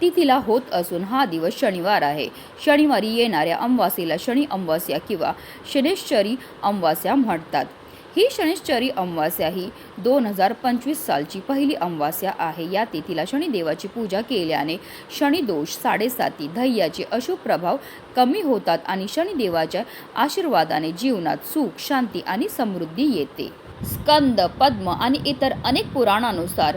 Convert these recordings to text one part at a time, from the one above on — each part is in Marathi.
तिथीला होत असून हा दिवस शनिवार आहे. शनिवारी येणाऱ्या अमावास्येला शनी अमावास्या किंवा शनेश्चरी अमावास्या म्हणतात. ही शनिश्चरी अमावास्या ही दोन हजार पंचवीस सालची पहिली अमावास्या आहे. या तिथीला शनिदेवाची पूजा केल्याने शनिदोष साडेसाती धैर्याचे अशुभ प्रभाव कमी होतात आणि शनिदेवाच्या आशीर्वादाने जीवनात सुख शांती आणि समृद्धी येते. स्कंद पद्म आणि इतर अनेक पुराणानुसार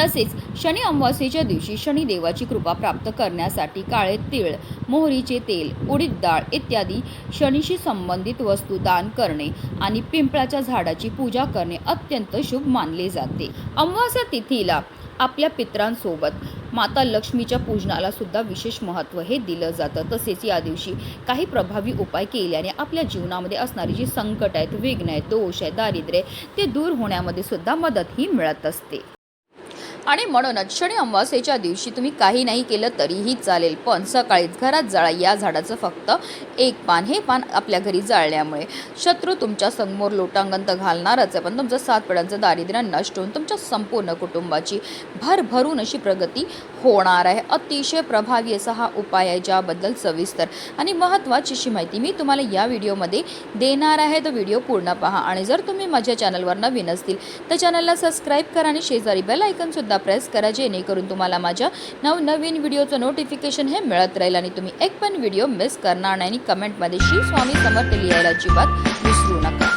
तसेच शनी अमावस्येच्या दिवशी शनिदेवाची कृपा प्राप्त करण्यासाठी काळे तीळ मोहरीचे तेल उडीद डाळ इत्यादी शनीशी संबंधित वस्तू दान करणे आणि पिंपळाच्या झाडाची पूजा करणे अत्यंत शुभ मानले जाते. अमावस्या तिथीला आपल्या पित्रांसोबत माता लक्ष्मीच्या पूजनाला सुद्धा विशेष महत्त्व हे दिलं जातं. तसेच या दिवशी काही प्रभावी उपाय केल्याने आपल्या जीवनामध्ये असणारी जी संकट आहेत विघ्न आहेत दोष आहे दारिद्र्य आहे, ते दूर होण्यामध्ये सुद्धा मदत ही मिळत असते. आणि म्हणूनच शनी अमावास्येच्या दिवशी तुम्ही काही नाही केलं तरीही चालेल पण सकाळीच घरात जाळा या झाडाचं फक्त एक पान हे पान आपल्या घरी जाळल्यामुळे. शत्रू तुमच्यासमोर लोटांगण तर घालणारच आहे पण तुमचं सात पिढ्यांचं दारिद्र्य नष्ट होऊन तुमच्या संपूर्ण कुटुंबाची भरभरून अशी प्रगती होणार आहे. अतिशय प्रभावी असा हा उपाय आहे ज्याबद्दल सविस्तर आणि महत्त्वाची अशी माहिती मी तुम्हाला या व्हिडिओमध्ये देणार आहे. तो व्हिडिओ पूर्ण पहा आणि जर तुम्ही माझ्या चॅनलवर नवीन असतील तर चॅनलला सबस्क्राईब करा आणि शेजारी बेल सुद्धा प्रेस करा जेणेकरून तुम्हाला माझ्या नवनवीन व्हिडिओचं नोटिफिकेशन हे मिळत राहील आणि तुम्ही एक पण व्हिडिओ मिस करणार नाही आणि कमेंटमध्ये श्री स्वामी समर्थ लिहायला अजिबात विसरू नका.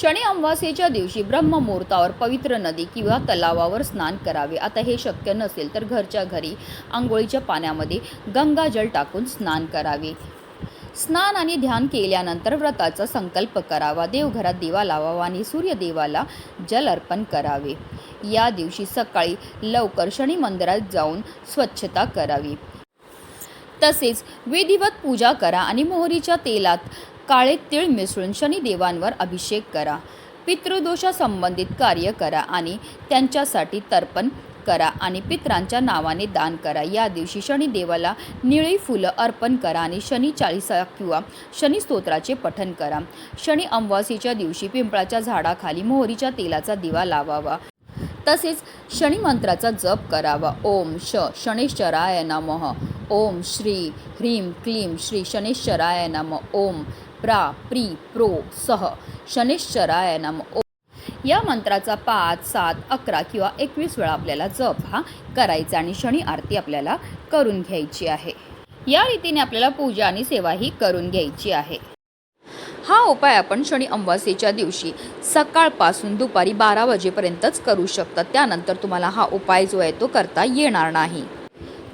शनी अमावास्येच्या दिवशी ब्रह्ममुहूर्तावर पवित्र नदी किंवा तलावावर स्नान करावे. आता हे शक्य नसेल तर घरच्या घरी आंघोळीच्या पाण्यामध्ये गंगाजल टाकून स्नान करावे. स्नान आणि ध्यान केल्यानंतर व्रताचा संकल्प करावा. देवघरात दिवा लावावा आणि सूर्यदेवाला जल अर्पण करावे. या दिवशी सकाळी लवकर शनी मंदिरात जाऊन स्वच्छता करावी. तसेच विधिवत पूजा करा आणि मोहरीच्या तेलात काळे तीळ मिसळून शनिदेवांवर अभिषेक करा. पितृदोषासंबंधित कार्य करा आणि त्यांच्यासाठी तर्पण करा आणि पितरांच्या नावाने दान करा. या दिवशी शनिदेवाला निळी फुलं अर्पण करा आणि शनी चाळीसा किंवा शनी स्तोत्राचे पठन करा. शनी अमावासीच्या दिवशी पिंपळाच्या झाडाखाली मोहरीच्या तेलाचा दिवा लावावा. तसेच शनी मंत्राचा जप करावा. ओम श शनेश्वराय नमः. ओम श्री ह्रीं क्लीं श्री शनेश्वराय नम. ओम प्रा प्री प्रो सह शनेश्वराय नम. ओम या मंत्राचा पाच सात अकरा किंवा एकवीस वेळा आपल्याला जप हा करायचा आणि शनी आरती आपल्याला करून घ्यायची आहे. या रीतीने आपल्याला पूजा आणि सेवाही करून घ्यायची आहे. हा उपाय आपण शनी अमावास्येच्या दिवशी सकाळपासून दुपारी बारा वाजेपर्यंतच करू शकता. त्यानंतर तुम्हाला हा उपाय जो आहे तो करता येणार नाही.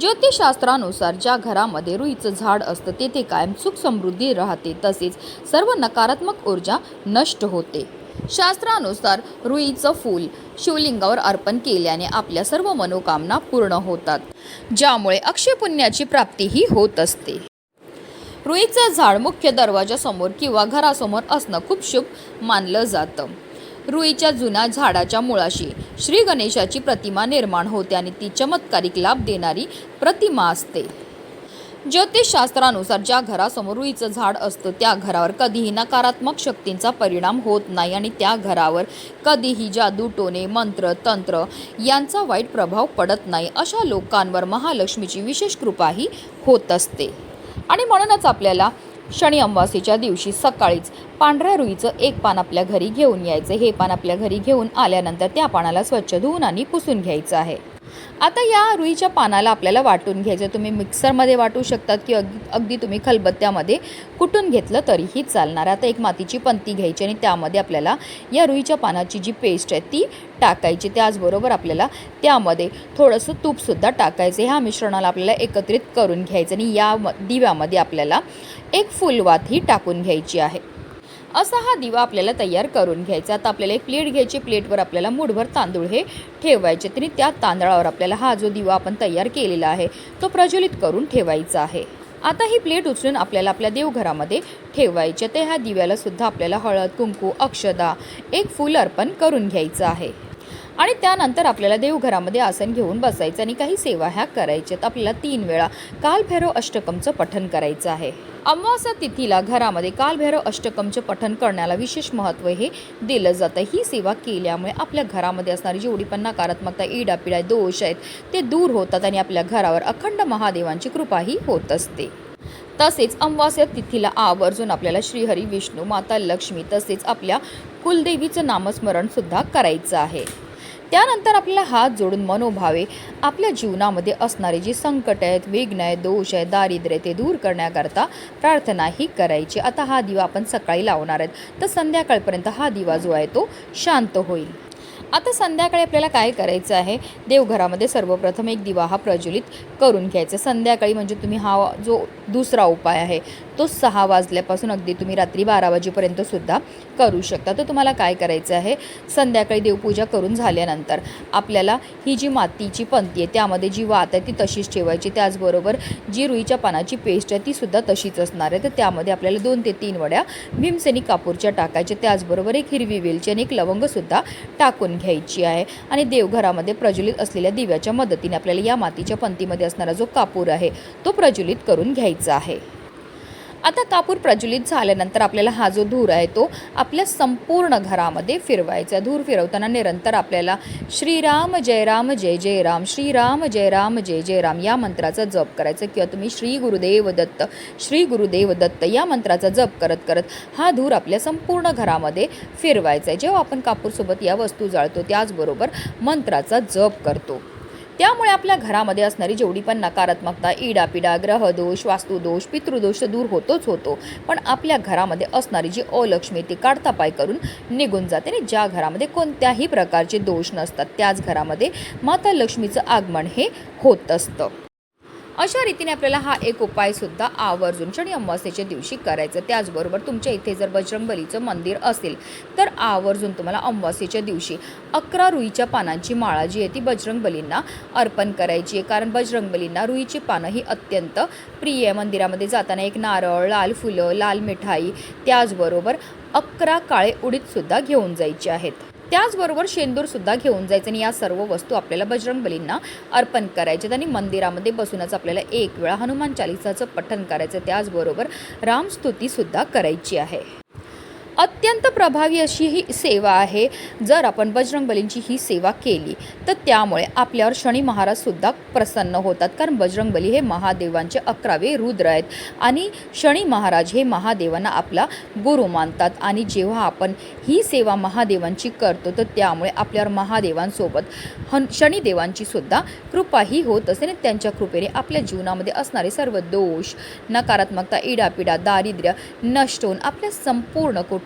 ज्योतिषशास्त्रानुसार ज्या घरामध्ये रुईचं झाड असतं तेथे कायम सुख समृद्धी राहते तसेच सर्व नकारात्मक ऊर्जा नष्ट होते. शास्त्रानुसार रुईचं फूल शिवलिंगावर अर्पण केल्याने आपल्या सर्व मनोकामना पूर्ण होतात ज्यामुळे अक्षय पुण्याची प्राप्तीही होत असते. रुईचं झाड मुख्य दरवाजासमोर किंवा घरासमोर असणं खूप शुभ मानलं जातं. रुईच्या जुन्या झाडाच्या मुळाशी. श्री गणेशाची प्रतिमा निर्माण होते आणि ती चमत्कारिक लाभ देणारी प्रतिमा असते. ज्योतिषशास्त्रानुसार ज्या घरासमोर रुईचं झाड असतं त्या घरावर कधीही नकारात्मक शक्तींचा परिणाम होत नाही आणि त्या घरावर कधीही जादू टोने मंत्र तंत्र यांचा वाईट प्रभाव पडत नाही अशा लोकांवर महालक्ष्मीची विशेष कृपाही होत असते. आणि म्हणूनच आपल्याला शनी अमावास्येच्या दिवशी सकाळीच पांढऱ्या रुईचं एक पान आपल्या घरी घेऊन यायचं. हे पान आपल्या घरी घेऊन आल्यानंतर त्या पानाला स्वच्छ धुवून आणि पुसून घ्यायचं आहे. आता या रुईच्या पानाला आपल्याला वाटून घ्यायचं तुम्ही मिक्सरमध्ये वाटू शकतात की अगदी अगदी तुम्ही खलबत्त्यामध्ये कुटून घेतलं तरीही चालणार आता एक मातीची पंती घ्यायची आणि त्यामध्ये आपल्याला या रुईच्या पानाची जी पेस्ट आहे ती टाकायची. त्याचबरोबर आपल्याला त्यामध्ये थोडंसं तूपसुद्धा टाकायचं ह्या मिश्रणाला आपल्याला एकत्रित करून घ्यायचं आणि या म- दिव्यामध्ये आपल्याला एक फुलवात ही टाकून घ्यायची आहे. असा हा दिवा आपल्याला तयार करून घ्यायचा. आता आपल्याला एक प्लेट घ्यायची. प्लेटवर आपल्याला मुठभर तांदूळ हे ठेवायचे. तरी त्या तांदळावर आपल्याला हा जो दिवा आपण तयार केलेला आहे तो प्रज्वलित करून ठेवायचा आहे. आता ही प्लेट उचलून आपल्याला आपल्या देवघरामध्ये ठेवायचे तर ह्या दिव्याला सुद्धा आपल्याला हळद कुंकू अक्षदा एक फूल अर्पण करून घ्यायचं आहे. आणि त्यानंतर आपल्याला देवघरामध्ये आसन घेऊन बसायचं आणि काही सेवा ह्या करायच्यात. आपल्याला तीन वेळा कालभैरव अष्टकमचं पठन करायचं आहे. अमावास्या तिथीला घरामध्ये कालभैरव अष्टकमचं पठन करण्याला विशेष महत्त्व हे दिलं जातं. ही सेवा केल्यामुळे आपल्या घरामध्ये असणारी जेवढी पण नकारात्मकता इडापिडा दोष आहेत ते दूर होतात आणि आपल्या घरावर अखंड महादेवांची कृपाही होत असते. तसेच अमावास्या तिथीला आवर्जून आपल्याला श्रीहरी विष्णू माता लक्ष्मी तसेच आपल्या कुलदेवीचं नामस्मरणसुद्धा करायचं आहे. त्यानंतर आपल्याला हात जोडून मनोभावे आपल्या जीवनामध्ये असणारे जे संकट आहेत विघ्न आहेत दोष आहे दारिद्र्य ते दूर करण्याकरता प्रार्थनाही करायची. आता हा दिवा आपण सकाळी लावणार आहेत. तर संध्याकाळपर्यंत हा दिवा जो आहे तो शांत होईल. आता संध्याकाळी आपल्याला काय करायचं आहे? देवघरामध्ये सर्वप्रथम एक दिवा हा प्रज्वलित करून घ्यायचा. संध्याकाळी म्हणजे तुम्ही हा जो दुसरा उपाय आहे तो सहा वाजल्यापासून अगदी तुम्ही रात्री बारा वाजेपर्यंत सुद्धा करू शकता. तर तुम्हाला काय करायचं आहे? संध्याकाळी देवपूजा करून झाल्यानंतर आपल्याला ही जी मातीची पंती आहे त्यामध्ये जी वात आहे ती तशीच ठेवायची. त्याचबरोबर जी रुईच्या पानाची पेस्ट आहे ती सुद्धा तशीच असणार आहे. तर त्यामध्ये आपल्याला दोन ते तीन वड्या भीमसेनी कापूरच्या टाकायच्या. त्याचबरोबर एक हिरवी वेलची आणि एक लवंगसुद्धा टाकून घ्यायची आहे. आणि देवघरामध्ये प्रज्वलित असलेल्या दिव्याच्या मदतीने आपल्याला या मातीच्या पंतीमध्ये असणारा जो कापूर आहे तो प्रज्वलित करून घ्यायचा आहे. आता कापूर प्रज्वलित झाल्यानंतर आपल्याला हा जो धूर आहे तो आपल्या संपूर्ण घरामध्ये फिरवायचा धूर फिरवताना निरंतर आपल्याला श्रीराम जय राम जय जय राम श्रीराम जय राम जय जय राम या मंत्राचा जप करायचा किंवा तुम्ही श्री गुरुदेव दत्त श्री गुरुदेव दत्त या मंत्राचा जप करत करत हा धूर आपल्या संपूर्ण घरामध्ये फिरवायचा आहे. जेव्हा आपण कापूरसोबत या वस्तू जाळतो त्याचबरोबर मंत्राचा जप करतो. त्यामुळे आपल्या घरामध्ये असणारी जेवढी पण नकारात्मकता इडापिडा ग्रहदोष वास्तुदोष पितृदोष दूर होतोच होतो. पण आपल्या घरामध्ये असणारी जी अलक्ष्मी ती काढतापाय करून निघून जाते आणि ज्या घरामध्ये कोणत्याही प्रकारचे दोष नसतात त्याच घरामध्ये माता लक्ष्मीचं आगमन हे होत असतं. अशा रीतीने आपल्याला हा एक उपायसुद्धा आवर्जून शनी अमावस्येच्या दिवशी करायचं. त्याचबरोबर तुमच्या इथे जर बजरंगबलीचं मंदिर असेल तर आवर्जून तुम्हाला अमावस्येच्या दिवशी अकरा रुईच्या पानांची माळा जी आहे ती बजरंगबलींना अर्पण करायची आहे. कारण बजरंगबलींना रुईची पानं ही अत्यंत प्रिय आहे. मंदिरामध्ये जाताना एक नारळ लाल फुलं लाल मिठाई त्याचबरोबर अकरा काळे उडीदसुद्धा घेऊन जायचे आहेत. त्याचबरोबर शेंदूरसुद्धा घेऊन जायचं आणि या सर्व वस्तू आपल्याला बजरंगबलींना अर्पण करायच्यात आणि मंदिरामध्ये बसूनच आपल्याला एक वेळा हनुमान चालिसाचं पठण करायचं त्याचबरोबर रामस्तुतीसुद्धा करायची आहे. अत्यंत प्रभावी अशी ही सेवा आहे. जर आपण बजरंगबलींची ही सेवा केली तर त्यामुळे आपल्यावर शनी महाराजसुद्धा प्रसन्न होतात. कारण बजरंगबली हे महादेवांचे अकरावे रुद्र आहेत. आणि शनी महाराज हे महादेवांना आपला गुरु मानतात. आणि जेव्हा आपण ही सेवा महादेवांची करतो तर त्यामुळे आपल्यावर महादेवांसोबत हन शनिदेवांची सुद्धा कृपाही होत असते आणि त्यांच्या कृपेने आपल्या जीवनामध्ये असणारे सर्व दोष नकारात्मकता इडापिडा दारिद्र्य नष्ट होऊन आपल्या संपूर्ण